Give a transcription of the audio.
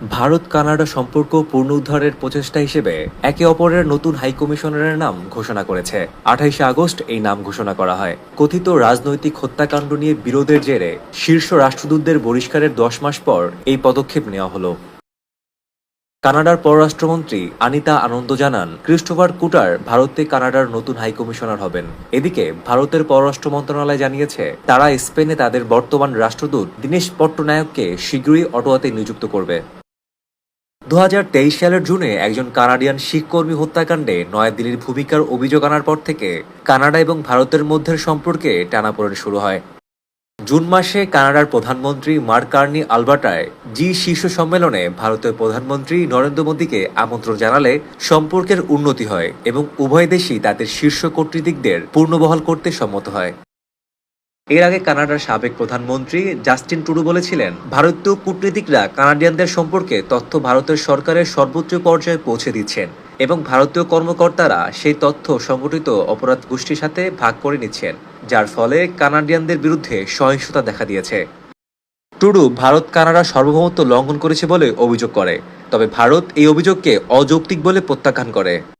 Bharat Canada সম্পর্ক পুনরুদ্ধারের প্রচেষ্টা হিসেবে একে অপরের নতুন হাইকমিশনারের নাম ঘোষণা করেছে। আঠাইশে আগস্ট এই নাম ঘোষণা করা হয়। কথিত রাজনৈতিক হত্যাকাণ্ড নিয়ে বিরোধের জেরে শীর্ষ রাষ্ট্রদূতদের বহিষ্কারের দশ মাস পর এই পদক্ষেপ নেওয়া হলো। কানাডার পররাষ্ট্রমন্ত্রী আনিতা আনন্দ জানান, ক্রিস্টোফার কুটার ভারতে কানাডার নতুন হাইকমিশনার হবেন। এদিকে ভারতের পররাষ্ট্র মন্ত্রণালয় জানিয়েছে, তারা স্পেনে তাদের বর্তমান রাষ্ট্রদূত দীনেশ পট্টনায়ককে শীঘ্রই অটোয়াতে নিযুক্ত করবে। দু হাজার তেইশ সালের জুনে একজন কানাডিয়ান শিখকর্মী হত্যাকাণ্ডে নয়াদিল্লির ভূমিকার অভিযোগ আনার পর থেকে কানাডা এবং ভারতের মধ্যে সম্পর্কে টানাপোড়েন শুরু হয়। জুন মাসে কানাডার প্রধানমন্ত্রী মার্ক কার্নি আলবার্টায় জি শীর্ষ সম্মেলনে ভারতের প্রধানমন্ত্রী নরেন্দ্র মোদীকে আমন্ত্রণ জানালে সম্পর্কের উন্নতি হয় এবং উভয় দেশই তাদের শীর্ষ কূটনীতিকদের পূর্ণবহাল করতে সম্মত হয়। এর আগে কানাডার সাবেক প্রধানমন্ত্রী জাস্টিন টুডু বলেছিলেন ভারতীয় কূটনীতিকরা কানাডিয়ানদের সম্পর্কে তথ্য ভারতের সরকারের সর্বোচ্চ পর্যায়ে পৌঁছে দিচ্ছেন এবং ভারতীয় কর্মকর্তারা সেই তথ্য সংগঠিত অপরাধ গোষ্ঠীর সাথে ভাগ করে নিচ্ছেন, যার ফলে কানাডিয়ানদের বিরুদ্ধে সহিংসতা দেখা দিয়েছে। টুডু ভারত কানাডা সার্বভৌমত্ব লঙ্ঘন করেছে বলে অভিযোগ করে, তবে ভারত এই অভিযোগকে অযৌক্তিক বলে প্রত্যাখ্যান করে।